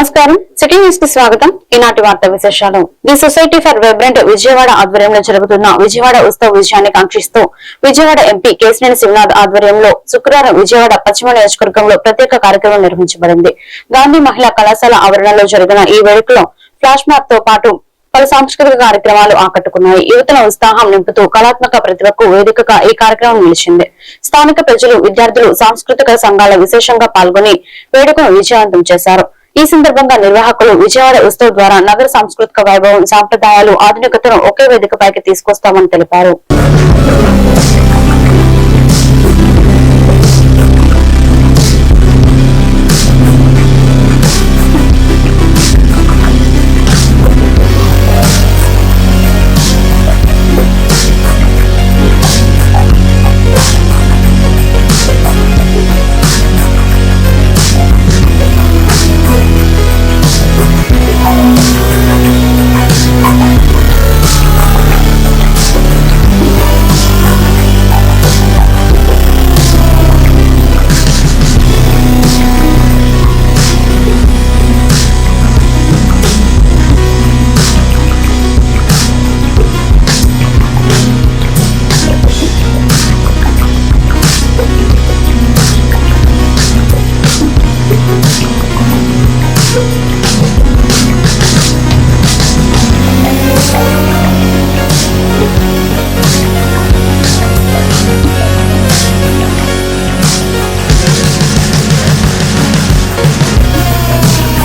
నమస్కారం. సిటీ న్యూస్కి స్వాగతం. ఈనాటి వార్త విశేషాలు. The society for vibrant Vijayawada ఆధ్వర్యంలో జరుగుతున్న విజయవాడ ఉత్సవ విజయాన్ని కాంక్షిస్తూ విజయవాడ ఎంపీ కేసినేని శివనాథ్ ఆధ్వర్యంలో శుక్రవారం విజయవాడ పశ్చిమ నియోజకవర్గంలో ప్రత్యేక కార్యక్రమం నిర్వహించబడింది. గాంధీ మహిళా కళాశాల ఆవరణలో జరిగిన ఈ వేడుకలో ఫ్లాష్ మ్యాప్తో పాటు పలు సాంస్కృతిక కార్యక్రమాలు ఆకట్టుకున్నాయి. యువతల ఉత్సాహం నింపుతూ కళాత్మక ప్రతిభకు వేదికగా ఈ కార్యక్రమం నిలిచింది. స్థానిక ప్రజలు విద్యార్థులు సాంస్కృతిక సంఘాల విశేషంగా పాల్గొని వేడుకను విజయవంతం చేశారు. ఈ సందర్భంగా నిర్వాహకులు విజయవాడ ఉత్సవ్ ద్వారా నగర సాంస్కృతిక వైభవం సాంప్రదాయాలు ఆధునికతను ఒకే వేదికపైకి తీసుకొస్తామని తెలిపారు.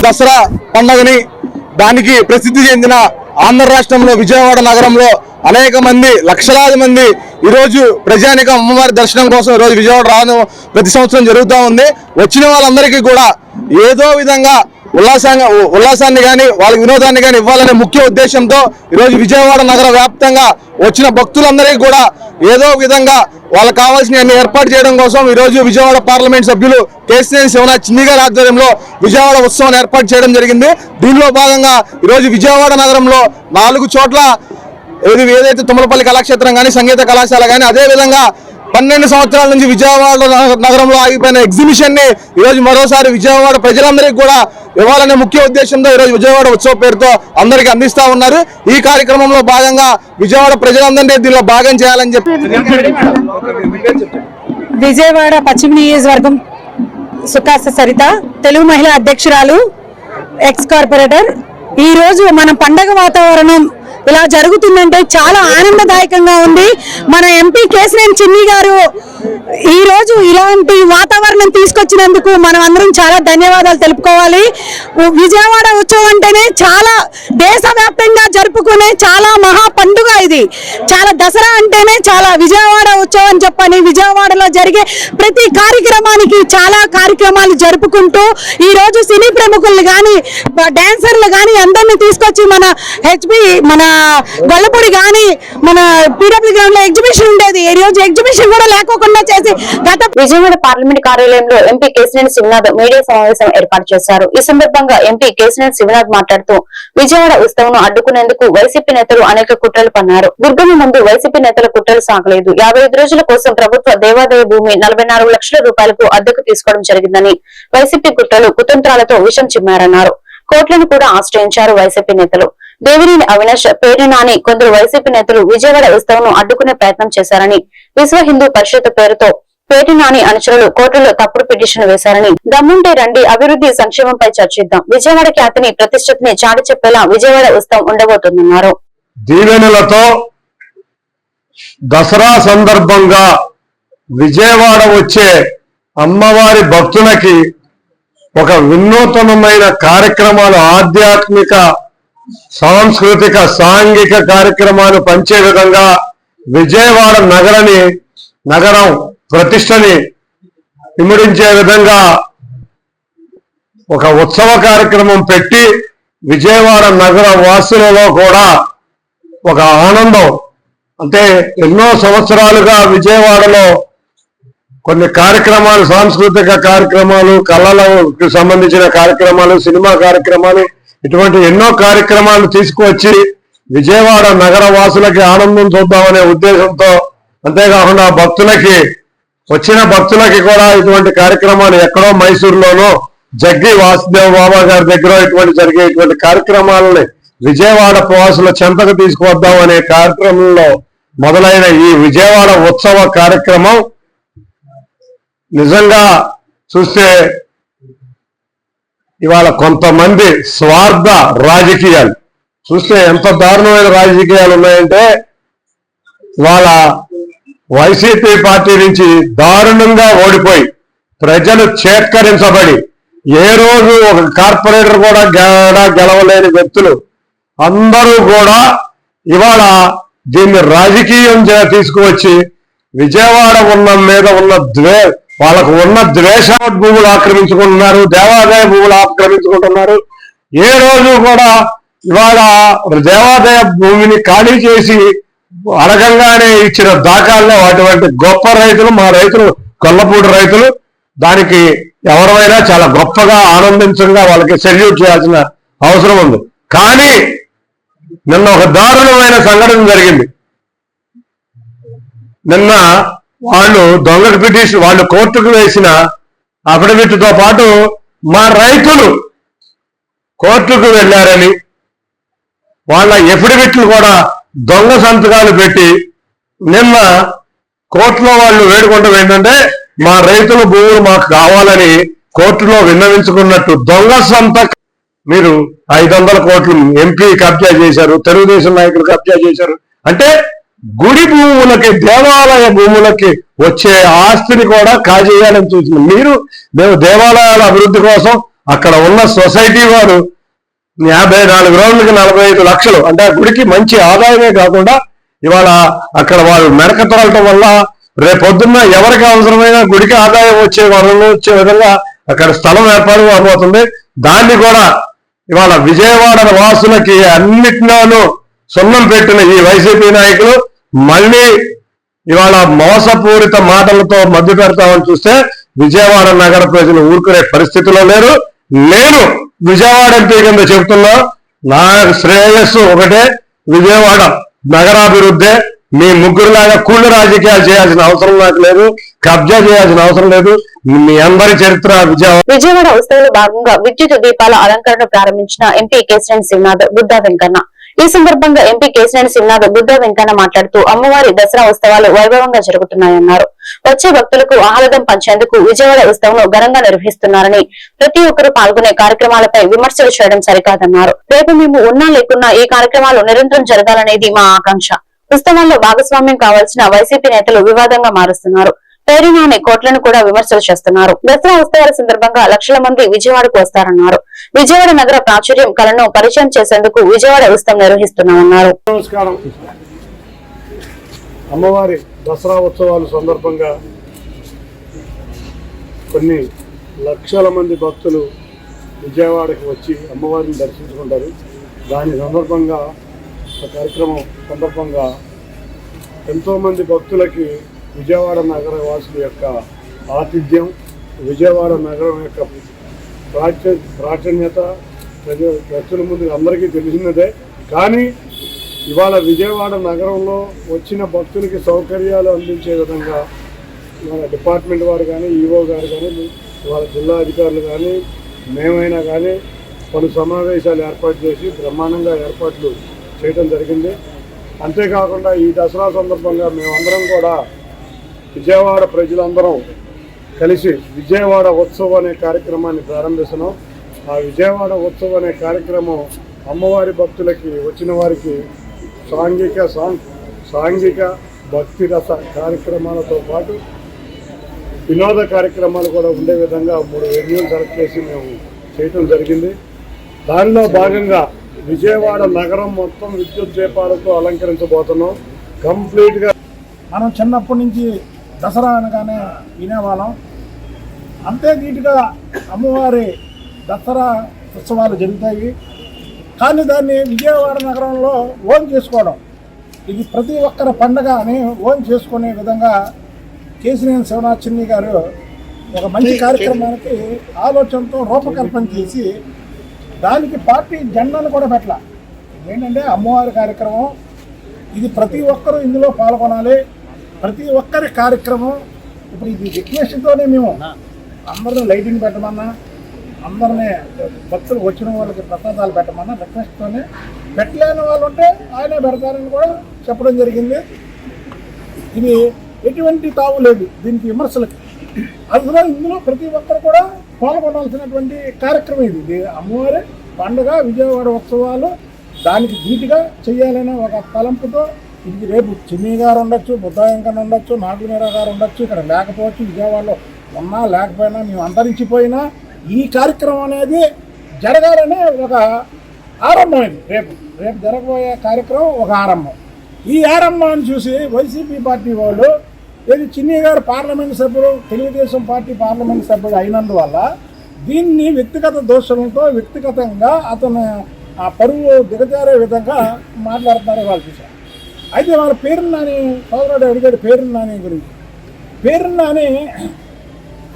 దసరా పండుగని దానికి ప్రసిద్ధి చెందిన ఆంధ్ర రాష్ట్రంలో విజయవాడ నగరంలో అనేక మంది లక్షలాది మంది ఈరోజు ప్రజానిక అమ్మవారి దర్శనం కోసం ఈరోజు విజయవాడ రావడం ప్రతి సంవత్సరం జరుగుతూ ఉంది. వచ్చిన వాళ్ళందరికీ కూడా ఏదో విధంగా ఉల్లాసంగా ఉల్లాసాన్ని కానీ వాళ్ళ వినోదాన్ని కానీ ఇవ్వాలనే ముఖ్య ఉద్దేశంతో ఈరోజు విజయవాడ నగర వ్యాప్తంగా వచ్చిన భక్తులందరికీ కూడా ఏదో విధంగా వాళ్ళకి కావాల్సిన అన్ని ఏర్పాటు చేయడం కోసం ఈరోజు విజయవాడ పార్లమెంట్ సభ్యులు కేసీఎన్ శివనాథ్ చిన్ని గారి ఆధ్వర్యంలో విజయవాడ ఉత్సవాన్ని ఏర్పాటు చేయడం జరిగింది. దీనిలో భాగంగా ఈరోజు విజయవాడ నగరంలో నాలుగు చోట్ల ఏది ఏదైతే తుమ్మలపల్లి కళాక్షేత్రం కానీ సంగీత కళాశాల కానీ అదే విధంగా పన్నెండు సంవత్సరాల నుంచి విజయవాడ నగరంలో ఆగిపోయిన ఎగ్జిబిషన్ని ఈరోజు మరోసారి విజయవాడ ప్రజలందరికీ కూడా ఇవ్వాలనే ముఖ్య ఉద్దేశంతో ఈరోజు విజయవాడ ఉత్సవ పేరుతో అందరికీ అందిస్తా ఉన్నారు. ఈ కార్యక్రమంలో భాగంగా విజయవాడ ప్రజలందరినీ దీనిలో భాగం చేయాలని చెప్పి విజయవాడ పశ్చిమ నియోజకవర్గం సుఖాస సరిత తెలుగు మహిళా అధ్యక్షురాలు ఎక్స్ కార్పొరేటర్ ఈ రోజు మన పండగ వాతావరణం ఇలా జరుగుతుందంటే చాలా ఆనందదాయకంగా ఉంది. మన ఎంపీ కేసినేని చిన్ని గారు ఈ రోజు ఇలాంటి వాతావరణం తీసుకొచ్చినందుకు మనం అందరం చాలా ధన్యవాదాలు తెలుపుకోవాలి. విజయవాడ ఉత్సవం అంటేనే చాలా దేశవ్యాప్తంగా జరుపుకునే చాలా మహా పండుగ ఇది. చాలా దసరా అంటేనే చాలా విజయవాడ ఉత్సవం అని చెప్పని విజయవాడలో జరిగే ప్రతి కార్యక్రమానికి చాలా కార్యక్రమాలు జరుపుకుంటూ ఈ రోజు సినీ ప్రముఖులు కానీ డాన్సర్లు కానీ అందరినీ తీసుకొచ్చి మన హెచ్పి మన గొల్లపూడి కానీ మన పీడబ్ల్యూ గ్రౌండ్లో ఎగ్జిబిషన్ ఉండేది. ఈ రోజు ఎగ్జిబిషన్ కూడా లేకోకుండా చేసి గత విజయవాడ పార్లమెంట్ కార్యాలయంలో ఎంపీ కేసినేని శివనాథ్ మీడియా సమావేశం ఏర్పాటు చేశారు. ఈ సందర్భంగా ఎంపీ కేసినేని శివనాథ్ మాట్లాడుతూ విజయవాడ ఉత్సవం అడ్డుకునేందుకు వైసీపీ నేతలు అనేక కుట్రలు పన్నారు. దుర్గమ్మ ముందు వైసీపీ నేతల కుట్రలు సాగలేదు. యాభై ఐదు రోజుల కోసం ప్రభుత్వ దేవాదాయ భూమి నలభై నాలుగు లక్షల రూపాయలకు అద్దెకు తీసుకోవడం జరిగిందని వైసీపీ కుట్రలు కుతంత్రాలతో విషం చిమ్మారన్నారు. కోట్లను కూడా ఆశ్రయించారు వైసీపీ నేతలు. దేవినేని అవినాష్ పేరు నాని కొందరు వైసీపీ నేతలు విజయవాడ ఉత్సవం అడ్డుకునే ప్రయత్నం చేశారని విశ్వ హిందూ పరిషత్ పేరుతో పేటి నాని అనుచరులు కోర్టులో తప్పుడు పిటిషన్ వేశారని. దమ్ముంటే రండి అభివృద్ధి సంక్షేమంపై చర్చిద్దాం. విజయవాడ ఖ్యాతిని ప్రతిష్టతని చాటి చెప్పేలా విజయవాడ ఉత్సవం ఉండబోతుందన్నారు. దీవెనలతో దసరా సందర్భంగా విజయవాడ వచ్చే అమ్మవారి భక్తులకి ఒక వినూతనమైన కార్యక్రమాలు ఆధ్యాత్మిక సాంస్కృతిక సాంఘిక కార్యక్రమాలు పంచే విధంగా విజయవాడ నగరని నగరం ప్రతిష్టని ఇముడించే విధంగా ఒక ఉత్సవ కార్యక్రమం పెట్టి విజయవాడ నగర వాసులలో కూడా ఒక ఆనందం. అంటే ఎన్నో సంవత్సరాలుగా విజయవాడలో కొన్ని కార్యక్రమాలు సాంస్కృతిక కార్యక్రమాలు కళలకు సంబంధించిన కార్యక్రమాలు సినిమా కార్యక్రమాలు ఇటువంటి ఎన్నో కార్యక్రమాలు తీసుకువచ్చి విజయవాడ నగర వాసులకి ఆనందం చూద్దామనే ఉద్దేశంతో అంతేకాకుండా భక్తులకి వచ్చిన భక్తులకి కూడా ఇటువంటి కార్యక్రమాలు ఎక్కడో మైసూరులోనో జగ్గి వాసుదేవ బాబా గారి దగ్గర ఇటువంటి జరిగే ఇటువంటి కార్యక్రమాలని విజయవాడ ప్రవాసుల చెంతకు తీసుకువద్దాం అనే కార్యక్రమంలో మొదలైన ఈ విజయవాడ ఉత్సవ కార్యక్రమం నిజంగా చూస్తే ఇవాళ కొంతమంది స్వార్థ రాజకీయాలు. చూస్తే ఎంత దారుణమైన రాజకీయాలు ఉన్నాయంటే వాళ్ళ వైసీపీ పార్టీ నుంచి దారుణంగా ఓడిపోయి ప్రజలు చేత్కరించబడి ఏ రోజు ఒక కార్పొరేటర్ కూడా గెడా గెలవలేని వ్యక్తులు అందరూ కూడా ఇవాళ దీన్ని రాజకీయం తీసుకువచ్చి విజయవాడ ఉన్న మీద ఉన్న ద్వే వాళ్ళకు ఉన్న ద్వేష భూములు ఆక్రమించుకుంటున్నారు దేవాదాయ భూములు ఆక్రమించుకుంటున్నారు. ఏ రోజు కూడా ఇవాళ దేవాదాయ భూమిని ఖాళీ చేసి అడగంగానే ఇచ్చిన దాఖల్లో అటువంటి గొప్ప రైతులు మా రైతులు కొల్లపూడి రైతులు దానికి ఎవరైనా చాలా గొప్పగా ఆనందించంగా వాళ్ళకి సెల్యూట్ చేయాల్సిన అవసరం ఉంది. కానీ నిన్న ఒక దారుణమైన సంఘటన జరిగింది. నిన్న వాళ్ళు దొంగ పిటిషన్ వాళ్ళు కోర్టుకు వేసిన అఫిడవిట్తో పాటు మా రైతులు కోర్టుకు వెళ్ళారని వాళ్ళ ఎఫిడవిట్లు కూడా దొంగ సంతకాలు పెట్టి నిన్న కోర్టులో వాళ్ళు వేడుకుంటాం ఏంటంటే మా రైతుల భూములు మాకు కావాలని కోర్టులో విన్నవించుకున్నట్టు దొంగ సంతక మీరు ఐదు వందల కోట్లు ఎంపీ కబ్జా చేశారు తెలుగుదేశం నాయకులు కబ్జా చేశారు. అంటే గుడి భూములకి దేవాలయ భూములకి వచ్చే ఆస్తిని కూడా కాజేయాలని చూసింది. మీరు మేము దేవాలయాల అభివృద్ధి కోసం అక్కడ ఉన్న సొసైటీ వారు యాభై నాలుగు రోజులకి నలభై ఐదు లక్షలు అంటే ఆ గుడికి మంచి ఆదాయమే కాకుండా ఇవాళ అక్కడ వాళ్ళు మెడక తొలటం వల్ల రేపొద్దున్న ఎవరికి అవసరమైన గుడికి ఆదాయం వచ్చే వనరులు వచ్చే విధంగా అక్కడ స్థలం ఏర్పాటు అవబోతుంది దాన్ని కూడా ఇవాళ విజయవాడ వాసులకి అన్నిటిలోనూ సున్నం పెట్టిన ఈ వైసీపీ నాయకులు మళ్ళీ ఇవాళ మోసపూరిత మాటలతో మధ్య పెడతామని చూస్తే విజయవాడ నగర ప్రజలు ఊరుకునే పరిస్థితిలో లేరు. నేను విజయవాడ ఎంపీ కింద చెబుతున్నా నా శ్రేయస్సు ఒకటే విజయవాడ నగరాభివృద్ధి. మీ ముగ్గురులాగా కూలి రాజకీయాలు చేయాల్సిన అవసరం నాకు లేదు కబ్జా చేయాల్సిన అవసరం లేదు. మీ అందరి చరిత్ర విజయవాడ. విజయవాడ ఉత్సవంలో భాగంగా విద్యుత్ దీపాల అలంకరణ ప్రారంభించిన ఎంపీ కేశినేని సింగ్నాథ్ బుద్ధా వెంకన్న. ఈ సందర్భంగా ఎంపీ కేసినేని సింగ్నాథ్ బుద్ధ వెంకన్న మాట్లాడుతూ అమ్మవారి దసరా ఉత్సవాలు వైభవంగా జరుగుతున్నాయన్నారు. వచ్చే భక్తులకు ఆహ్లాదం పంచేందుకు విజయవాడ ఉత్సవం ఘనంగా నిర్వహిస్తున్నారని ప్రతి ఒక్కరూ పాల్గొనే కార్యక్రమాలపై విమర్శలు చేయడం సరికాదన్నారు. రేపు మేము ఉన్నా లేకున్నా ఈ కార్యక్రమాలు నిరంతరం జరగాలనేది మా ఆకాంక్ష. ఉత్సవాల్లో భాగస్వామ్యం కావాల్సిన వైసీపీ నేతలు వివాదంగా మారుస్తున్నారు. పేరునాని కోట్లను కూడా విమర్శలు చేస్తున్నారు. దసరా ఉత్సవాల సందర్భంగా లక్షల మంది విజయవాడకు వస్తారన్నారు. విజయవాడ నగర ప్రాచుర్యం కళను పరిచయం చేసేందుకు విజయవాడ ఉత్సవం నిర్వహిస్తున్నామన్నారు. అమ్మవారి దసరా ఉత్సవాల సందర్భంగా కొన్ని లక్షల మంది భక్తులు విజయవాడకి వచ్చి అమ్మవారిని దర్శించుకుంటారు. దాని సందర్భంగా కార్యక్రమం సందర్భంగా ఎంతోమంది భక్తులకి విజయవాడ నగర వాసుల యొక్క ఆతిథ్యం విజయవాడ నగరం యొక్క ప్రాచ ప్రాచీన్యత ప్రజల ముందు అందరికీ తెలిసినదే. కానీ ఇవాళ విజయవాడ నగరంలో వచ్చిన భక్తులకి సౌకర్యాలు అందించే విధంగా మన డిపార్ట్మెంట్ వారు కానీ ఈఓ గారు కానీ ఇవాళ జిల్లా అధికారులు కానీ మేమైనా కానీ పలు సమావేశాలు ఏర్పాటు చేసి బ్రహ్మాండంగా ఏర్పాట్లు చేయడం జరిగింది. అంతేకాకుండా ఈ దసరా సందర్భంగా మేమందరం కూడా విజయవాడ ప్రజలందరం కలిసి విజయవాడ ఉత్సవం అనే కార్యక్రమాన్ని ప్రారంభిస్తున్నాం. ఆ విజయవాడ ఉత్సవం అనే కార్యక్రమం అమ్మవారి భక్తులకి వచ్చిన వారికి సాంఘిక సాంఘిక భక్తి రస కార్యక్రమాలతో పాటు వినోద కార్యక్రమాలు కూడా ఉండే విధంగా మూడు వెన్యూలు సెలెక్ట్ చేసి మేము చేయటం జరిగింది. దానిలో భాగంగా విజయవాడ నగరం మొత్తం విద్యుత్ దీపాలతో అలంకరించబోతున్నాం. కంప్లీట్గా మనం చిన్నప్పటి నుంచి దసరా అనగానే వినేవాళ్ళం. అంతే నీట్గా అమ్మవారి దసరా ఉత్సవాలు జరుగుతాయి. కానీ దాన్ని విజయవాడ నగరంలో ఓన్ చేసుకోవడం. ఇది ప్రతి ఒక్కరి పండగ అని ఓన్ చేసుకునే విధంగా కేసినేని శివనాథ్ చిన్ని గారు ఒక మంచి కార్యక్రమానికి ఆలోచనతో రూపకల్పన చేసి దానికి పార్టీ జెండాను కూడా పెట్టాల. ఏంటంటే అమ్మవారి కార్యక్రమం. ఇది ప్రతి ఒక్కరూ ఇందులో పాల్గొనాలి. ప్రతి ఒక్కరి కార్యక్రమం ఇప్పుడు ఇది రిక్వెస్ట్తోనే మేము అందరూ లైటింగ్ పెట్టమన్నా అందరినీ భక్తులు వచ్చిన వాళ్ళకి ప్రసాదాలు పెట్టమన్న రిక్వెస్ట్తోనే పెట్టలేని వాళ్ళు ఉంటే ఆయనే పెడతారని కూడా చెప్పడం జరిగింది. ఇది ఎటువంటి తావు లేదు దీనికి విమర్శలకి. అందులో ఇందులో ప్రతి ఒక్కరు కూడా పాల్గొనాల్సినటువంటి కార్యక్రమం ఇది. ఇది అమ్మవారి పండుగ విజయవాడ ఉత్సవాలు దానికి ధీటుగా చేయాలనే ఒక తలంపుతో ఇది రేపు చిన్ని గారు ఉండొచ్చు బుద్ధాయంకన్ ఉండొచ్చు నాగునీర గారు ఉండొచ్చు ఇక్కడ లేకపోవచ్చు విజయవాడలో ఉన్నా లేకపోయినా మేము అంతరించిపోయినా ఈ కార్యక్రమం అనేది జరగాలనే ఒక ఆరంభం ఇది. రేపు రేపు జరగబోయే కార్యక్రమం ఒక ఆరంభం. ఈ ఆరంభాన్ని చూసి వైసీపీ పార్టీ వాళ్ళు ఏది చిన్ని గారు పార్లమెంట్ సభ్యులు తెలుగుదేశం పార్టీ పార్లమెంట్ సభ్యుడు అయినందువల్ల దీన్ని వ్యక్తిగత దోషంతో వ్యక్తిగతంగా అతను ఆ పరువు దిగజారే విధంగా మాట్లాడుతున్నారు వాళ్ళు చూశారు. అయితే వాళ్ళ పేరు నాని సోదరుడు అడిగాడు పేరు నాని గురించి. పేరు నాని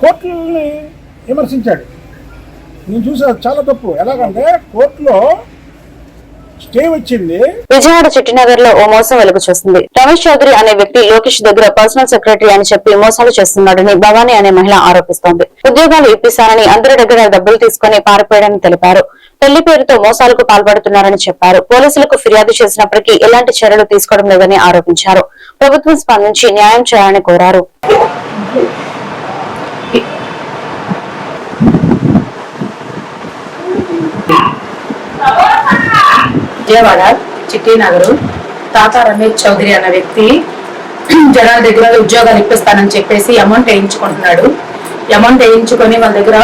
కోర్టులని విమర్శించాడు. నేను చూసా చాలా తప్పు. ఎలాగంటే కోర్టులో స్టే వచ్చింది. విజయవాడ చిట్టినగర్లో ఓ మోసం వెలుగు చూస్తుంది. రమేష్ చౌదరి అనే వ్యక్తి లోకేష్ దగ్గర పర్సనల్ సెక్రటరీ అని చెప్పి మోసాలు చేస్తున్నాడని భవానీ అనే మహిళ ఆరోపిస్తోంది. ఉద్యోగాలు ఇప్పిస్తానని అందరి దగ్గర డబ్బులు తీసుకుని పారిపోయాడని తెలిపారు. పెళ్ళి పేరుతో మోసాలకు పాల్పడుతున్నారని చెప్పారు. పోలీసులకు ఫిర్యాదు చేసినప్పటికీ ఎలాంటి చర్యలు తీసుకోవడం లేదని ఆరోపించారు. ప్రభుత్వం స్పందించి న్యాయం చేయాలని కోరారు. విజయవాడ చిట్టి నగరు తాత రమేష్ చౌదరి అన్న వ్యక్తి జనాల దగ్గర ఉద్యోగాలు ఇప్పిస్తానని చెప్పేసి అమౌంట్ వేయించుకుంటున్నాడు. అమౌంట్ వేయించుకొని వాళ్ళ దగ్గర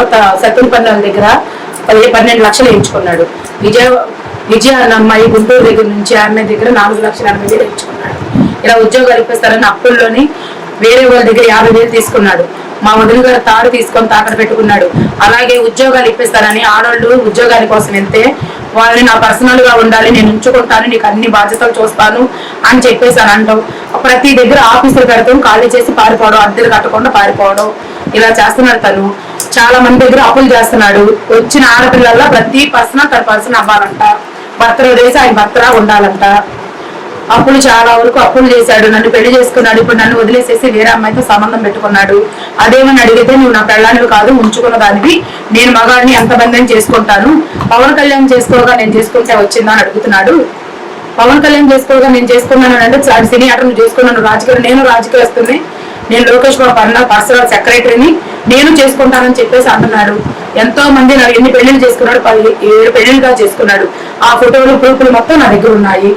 సత్యం పన్ను దగ్గర పదిహేను పన్నెండు లక్షలు వేయించుకున్నాడు విజయ విజయ అమ్మాయి గుంటూరు దగ్గర నుంచి ఆమె దగ్గర నాలుగు లక్షల ఎనభై వేలు వేయించుకున్నాడు ఇలా ఉద్యోగాలు ఇప్పిస్తారని అప్పుల్లోని వేరే వాళ్ళ దగ్గర యాభై వేలు తీసుకున్నాడు. మా వదిలి గారు తాడు తీసుకొని తాకడ పెట్టుకున్నాడు. అలాగే ఉద్యోగాలు ఇప్పిస్తారని ఆడవాళ్ళు ఉద్యోగాల కోసం వెళ్తే వాళ్ళని నా పర్సనల్గా ఉండాలి నేను ఉంచుకుంటాను నీకు అన్ని బాధ్యతలు చూస్తాను అని చెప్పేసి అని అంటాం ప్రతి దగ్గర ఆఫీసులు పెడతాం ఖాళీ చేసి పారిపోవడం అద్దెలు కట్టకుండా పారిపోవడం. ఇలా చేస్తున్నాడు తను. చాలా మంది దగ్గర అప్పులు చేస్తున్నాడు. వచ్చిన ఆడపిల్లల్లో ప్రతి పర్సన్ తన పర్సన్ అవ్వాలంట. భర్త వేసి ఆయన భర్తలా ఉండాలంట. అప్పులు చాలా వరకు అప్పులు చేశాడు. నన్ను పెళ్ళి చేసుకున్నాడు. ఇప్పుడు నన్ను వదిలేసేసి వేరే అమ్మాయితో సంబంధం పెట్టుకున్నాడు. అదేమని అడిగితే నువ్వు నా పెళ్ళానివి కాదు ఉంచుకున్న దానివి. నేను మగాడిని ఎంతమందిని చేసుకుంటాను? పవన్ కళ్యాణ్ చేసుకోగా నేను చేసుకుంటే వచ్చిందా అని అడుగుతున్నాడు. పవన్ కళ్యాణ్ చేసుకోగా నేను చేసుకున్నాను అంటే సినీ ఆటలు చేసుకున్నాను. రాజకీయ నేను రాజకీయస్తుంది నేను లోకేష్ బాబు పర్ణ పర్సనల్ సెక్రటరీని. నేను చేసుకుంటానని చెప్పేసి అంటున్నాడు. ఎంతో మంది నాకు ఎన్ని పెళ్ళిళ్ళు చేసుకున్నాడు? పది ఏడు పెళ్ళిళ్ళుగా చేసుకున్నాడు. ఆ ఫోటోలు ప్రూఫ్లు మొత్తం నా దగ్గర ఉన్నాయి.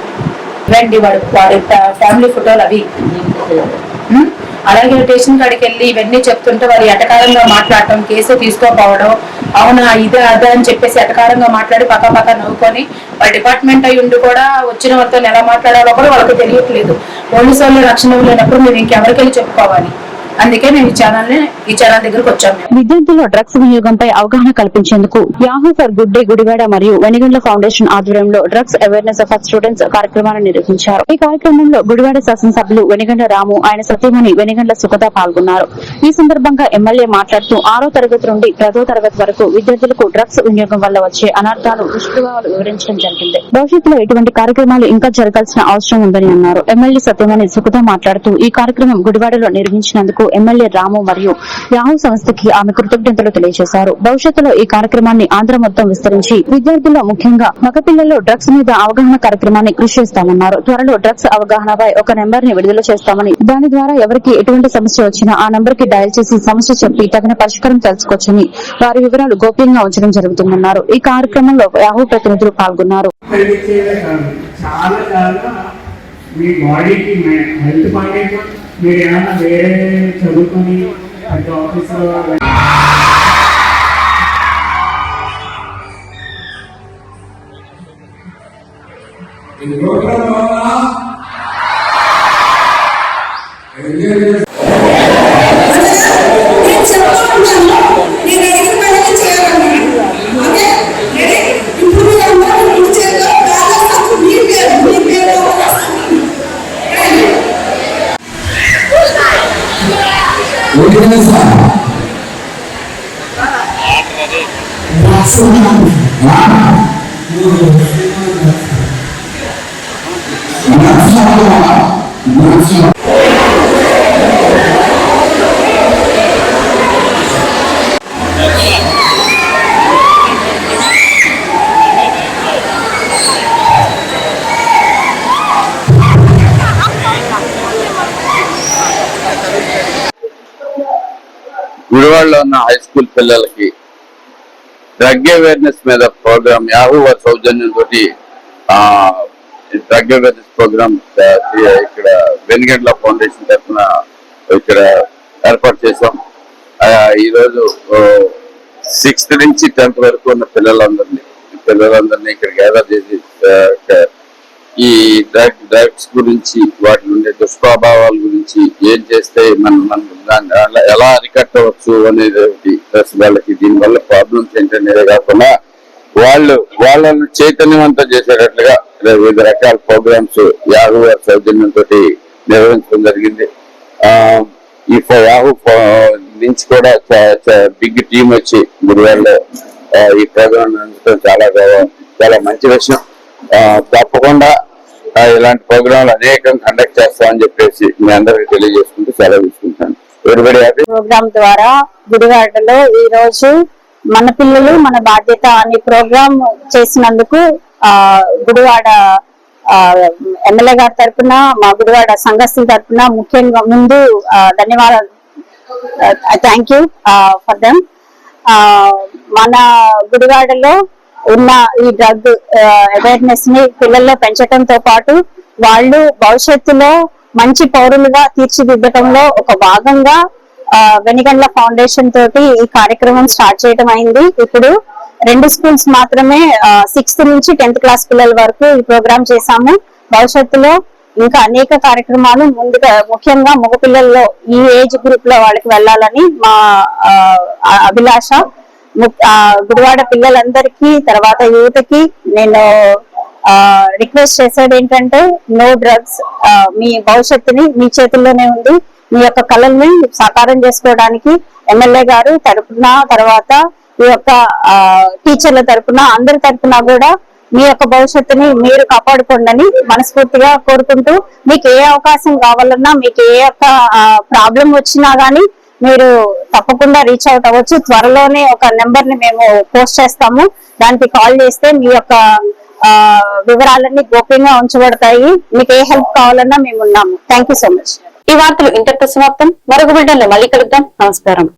రండి వాడు వాడి ఫ్యామిలీ ఫోటోలు అవి. అలాగే స్టేషన్ కాడికి వెళ్ళి ఇవన్నీ చెప్తుంటే వారి ఎటకాలంలో మాట్లాడటం కేసు తీసుకోపోవడం అవునా ఇదే అదే అని చెప్పేసి ఎటకారంగా మాట్లాడి పక్క పక్క నవ్వుకొని వాళ్ళ డిపార్ట్మెంట్ అయి ఉండి కూడా వచ్చిన వాళ్ళతో ఎలా మాట్లాడాలో కూడా వాళ్ళకి తెలియట్లేదు. పోలీసు వాళ్ళు రక్షణ లేనప్పుడు మీరు ఇంకెవరికి వెళ్ళి చెప్పుకోవాలి? అందుకే మేము ఈ ఛానల్ ఈ ఛానల్ దగ్గరకు వచ్చాము విద్యార్థుల్లో డ్రగ్స్ వినియోగంపై అవగాహన కల్పించేందుకు Yahoo for good day Gudivada మరియు వెనిగండ్ల ఫౌండేషన్ ఆధ్వర్యంలో డ్రగ్స్ అవేర్నెస్ ఫర్ స్టూడెంట్స్ కార్యక్రమాన్ని నిర్వహించారు. ఈ కార్యక్రమంలో గుడివాడ శాసనసభ్యులు వెనిగండ్ల రాము ఆయన సతీమణి వెనిగండ్ల సుఖద పాల్గొన్నారు. ఈ సందర్భంగా ఎమ్మెల్యే మాట్లాడుతూ ఆరో తరగతి నుండి పదో తరగతి వరకు విద్యార్థులకు డ్రగ్స్ వినియోగం వల్ల వచ్చే అనర్థాలు దుష్ప్రభావాలు వివరించడం జరిగింది. భవిష్యత్తులో ఇటువంటి కార్యక్రమాలు ఇంకా జరగాల్సిన అవసరం ఉందని అన్నారు. ఎమ్మెల్యే సత్యమణి సుఖద మాట్లాడుతూ ఈ కార్యక్రమం గుడివాడలో నిర్వహించినందుకు ఎమ్మెల్యే రాము మరియు యాహూ సంస్థకి ఆమె కృతజ్ఞతలు తెలియజేశారు. భవిష్యత్తులో ఈ కార్యక్రమాన్ని ఆంధ్ర మొత్తం విస్తరించి విద్యార్థుల్లో ముఖ్యంగా మగపిల్లల్లో డ్రగ్స్ మీద అవగాహన కార్యక్రమాన్ని కృషి చేస్తామన్నారు. త్వరలో డ్రగ్స్ అవగాహనపై ఒక నెంబర్ని విడుదల చేస్తామని దాని ద్వారా ఎవరికి ఎటువంటి సమస్య వచ్చినా ఆ నెంబర్కి డయల్ చేసి సమస్య చెప్పి తగిన పరిష్కారం తెలుసుకోవచ్చని వారి వివరాలు గోప్యంగా ఉంచడం జరుగుతుందన్నారు. ఈ కార్యక్రమంలో యాహూ ప్రతినిధులు పాల్గొన్నారు. చాలా చాలా మీ బాడీకి హెల్త్ మీరు ఏమైనా వేరే చదువుకొని పెద్ద ఆఫీసులో ఇది ప్రోగ్రామ్ వల్ల 皆さん。わあ、そうなんだ。わあ。皆さんは、皆さん。గుడివాడలో ఉన్న హై స్కూల్ పిల్లలకి డ్రగ్ అవేర్నెస్ మీద ప్రోగ్రామ్ యాహూ వారి సౌజన్యంతో డ్రగ్ అవేర్నెస్ ప్రోగ్రామ్ ఇక్కడ వెనుగండ్ల ఫౌండేషన్ తరఫున ఇక్కడ ఏర్పాటు చేసాం ఈరోజు సిక్స్త్ నుంచి టెన్త్ వరకు ఉన్న పిల్లలందరినీ పిల్లలందరినీ ఇక్కడ గ్యాదర్ చేసి ఈ డ్రగ్ డ్రగ్స్ గురించి వాటి నుండి దుష్ప్రభావాల గురించి ఏం చేస్తే మనం మనం దాన్ని ఎలా- ఎలా అరికట్టవచ్చు అనేది ఒకటి. ప్లస్ వాళ్ళకి దీనివల్ల ప్రాబ్లమ్స్ ఏంటనేది కాకుండా వాళ్ళు వాళ్ళని చైతన్యవంతం చేసేటట్లుగా వివిధ రకాల ప్రోగ్రామ్స్ యాహూ సౌజన్యంతో నిర్వహించడం జరిగింది ఈ యాహూ నుంచి కూడా బిగ్ టీం వచ్చి గుడివాడలో ఈ ప్రోగ్రామ్ చాలా చాలా మంచి విషయం తప్పకుండా ఇలాంటి ప్రోగ్రాంలు అనేకం కండక్ట్ చేస్తామని చెప్పేసి మీ అందరికి తెలియజేసుకుంటూ సెలవు తీసుకుంటాను ప్రోగ్రామ్ ద్వారా గుడివాడలో ఈ రోజు మన పిల్లలు మన బాధ్యత అనే ప్రోగ్రామ్ చేసినందుకు ఆ గుడివాడ ఎమ్మెల్యే గారి తరపున మా గుడివాడ సంఘస్థుల తరపున ముఖ్యంగా ముందు ధన్యవాదాలు థ్యాంక్ యూ ఫర్ దమ్. మన గుడివాడలో ఉన్న ఈ డ్రగ్ అవేర్నెస్ని పిల్లల్లో పెంచడంతో పాటు వాళ్ళు భవిష్యత్తులో మంచి పౌరులుగా తీర్చిదిద్దటంలో ఒక భాగంగా వెనిగండ్ల ఫౌండేషన్ తోటి ఈ కార్యక్రమం స్టార్ట్ చేయడం అయింది. ఇప్పుడు రెండు స్కూల్స్ మాత్రమే సిక్స్త్ నుంచి టెన్త్ క్లాస్ పిల్లల వరకు ఈ ప్రోగ్రామ్ చేశాము. భవిష్యత్తులో ఇంకా అనేక కార్యక్రమాలు ముందుగా ముఖ్యంగా మగ పిల్లల్లో ఈ ఏజ్ గ్రూప్లో వాళ్ళకి వెళ్ళాలని మా అభిలాష గుడివాడ పిల్లలందరికీ తర్వాత యువతకి నేను రిక్వెస్ట్ చేసేది ఏంటంటే నో డ్రగ్స్ మీ భవిష్యత్తుని మీ చేతుల్లోనే ఉంది. మీ యొక్క కళల్ని సాకారం చేసుకోవడానికి ఎమ్మెల్యే గారు తరపున తర్వాత ఈ యొక్క టీచర్ల తరపున అందరి తరపున కూడా మీ యొక్క భవిష్యత్తుని మీరు కాపాడుకోండి మనస్ఫూర్తిగా కోరుకుంటూ మీకు ఏ అవకాశం కావాలన్నా మీకు ఏ యొక్క ప్రాబ్లం వచ్చినా గానీ మీరు తప్పకుండా రీచ్ అవుట్ అవ్వచ్చు. త్వరలోనే ఒక నెంబర్ని మేము పోస్ట్ చేస్తాము. దానికి కాల్ చేస్తే మీ యొక్క వివరాలన్నీ గోప్యంగా ఉంచబడతాయి. మీకు ఏ హెల్ప్ కావాలన్నా మేము ఉన్నాము. థ్యాంక్ యూ సో మచ్ ఈ వార్తలు ఇంతటితో సమాప్తం. మరొక బిడ్డలో మళ్ళీ కలుద్దాం. నమస్కారం.